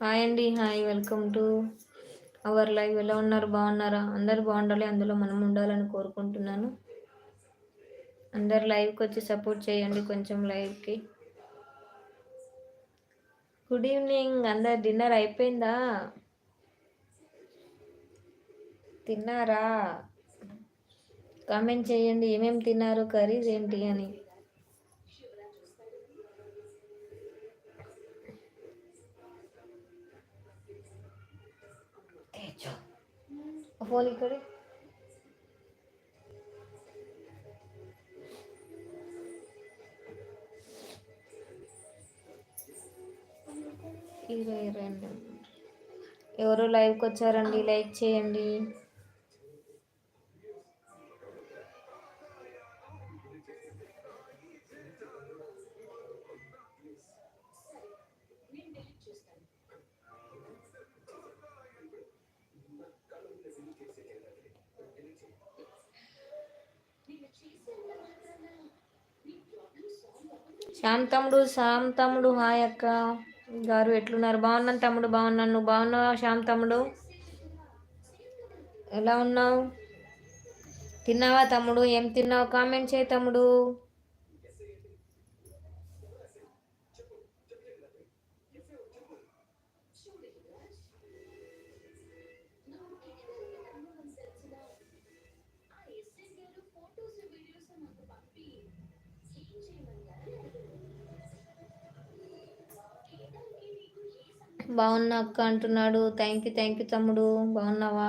Hi అండి hi welcome to our live. ఎలా ఉన్నారు? బాగున్నారా? అందరు బాగుండాలి. అందులో మనం ఉండాలని కోరుకుంటున్నాను. అందరు లైవ్కి వచ్చి సపోర్ట్ చేయండి కొంచెం లైవ్కి. Good evening. అందరు డిన్నర్ అయిపోయిందా? తిన్నారా? కామెంట్ చేయండి. ఏమేమి తిన్నారు? కర్రీస్ ఏంటి అని. ఫోన్ ఇక్కడ. ఇరవై రెండు. ఎవరు లైవ్కి వచ్చారండి? లైక్ చేయండి. శ్యామ్ తమ్ముడు శ్యామ్ తమ్ముడు హాయ్ అక్క. గారు ఎట్లున్నారు? బాగున్నాను తమ్ముడు బాగున్నాను. నువ్వు బాగున్నావా శ్యామ్ తమ్ముడు? ఎలా ఉన్నావు? తిన్నావా తమ్ముడు? ఏం తిన్నావు? కామెంట్ చేయి తమ్ముడు. బాగున్నా అక్క అంటున్నాడు. థ్యాంక్ యూ థ్యాంక్ యూ తమ్ముడు. బాగున్నావా?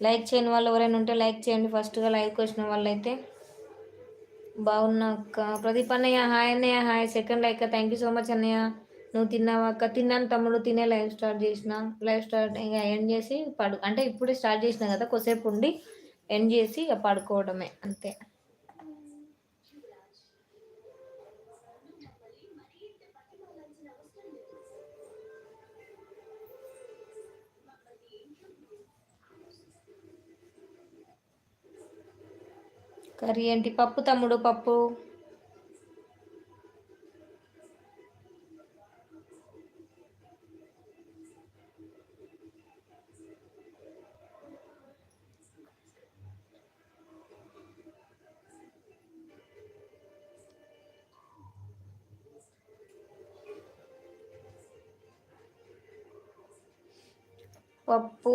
లైక్ చేయని వాళ్ళు ఎవరైనా ఉంటే లైక్ చేయండి. ఫస్ట్గా లైక్ వచ్చిన వాళ్ళైతే బాగున్నా అక్క. ప్రదీప్ అన్నయ్య హాయ్ అన్నయ్య hi second like thank you so much అన్నయ్య. నువ్వు తిన్నావా అక్క? తిన్నాను తమ్ముడు. తినే లైవ్ స్టార్ట్ చేసిన. లైవ్ స్టార్ట్ ఇంకా ఎండ్ చేసి పడు అంటే ఇప్పుడే స్టార్ట్ చేసిన కదా కొసేపు ఉండి ఎండ్ చేసి ఇక పడుకోవడమే. అంతే. కర్రీ ఏంటి? పప్పు తమ్ముడు పప్పు. పప్పు.